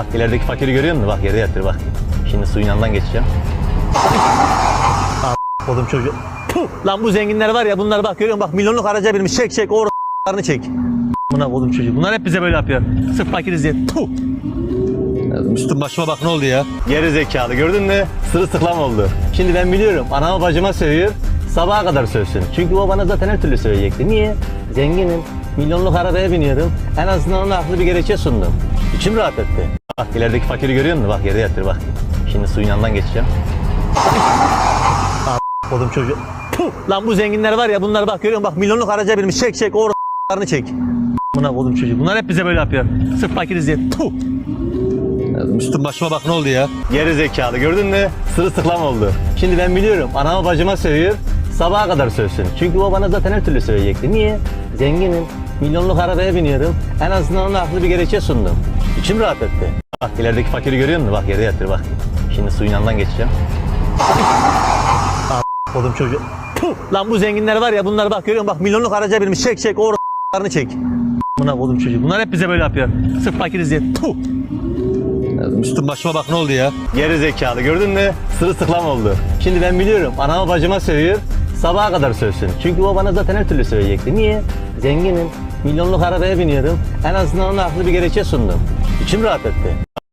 Bak ilerideki fakiri görüyor musun? Bak yere yatır bak. Şimdi suyun yanından geçeceğim. Oğlum çocuğu. Puh! Lan bu zenginler var ya bunlar bak görüyor musun? Bak milyonluk araca binmiş. Çek çek o karını çek. Buna oğlum çocuğu. Bunlar hep bize böyle yapıyor. Sırf fakiriz diye. Puh! Üstüm başıma bak ne oldu ya? Geri zekalı gördün mü? Sırılsıklam oldu. Şimdi ben biliyorum anama bacıma sövüyor. Sabaha kadar sövsün. Çünkü o bana zaten her türlü söyleyecekti. Niye? Zenginim. Milyonluk arabaya biniyorum. En azından ona haklı bir gerekçe sundum. İçim rahat etti. Bak ilerideki fakiri görüyor musun? Bak yere yatır bak. Şimdi suyun yanından geçeceğim. Aa, Oğlum çocuğu. Lan bu zenginler var ya bunlar bak görüyor musun? Bak milyonluk araca binmiş. Çek çek o karını çek. Buna oğlum çocuğu. Bunlar hep bize böyle yapıyor. Sırf fakiriz diye. Puh! Üstüm başıma bak ne oldu ya? Geri zekalı gördün mü? Sırılsıklam oldu. Şimdi ben biliyorum anama bacıma sövüyor. Sabaha kadar sövsün. Çünkü o bana zaten her türlü söyleyecekti. Niye? Zenginim. Milyonluk arabaya biniyorum. En azından ona haklı bir gerekçe sundum. İçim rahat etti. Bak ilerideki fakiri görüyor musun? Bak yere yatır bak. Şimdi suyun yanından geçeceğim. Aa, Oğlum çocuğu. Puh! Lan bu zenginler var ya bunlar bak görüyor musun? Bak milyonluk araca binmiş. Çek çek o karını çek. Buna oğlum çocuğu. Bunlar hep bize böyle yapıyor. Sırf fakiriz diye. Puh! Üstüm başıma bak ne oldu ya? Geri zekalı gördün mü? Sırılsıklam oldu. Şimdi ben biliyorum anama bacıma sövüyor. Sabaha kadar sövsün. Çünkü o bana zaten her türlü söyleyecekti. Niye? Zenginim. Milyonluk arabaya biniyorum. En azından ona haklı bir gerekçe sundum. İçim rahat etti.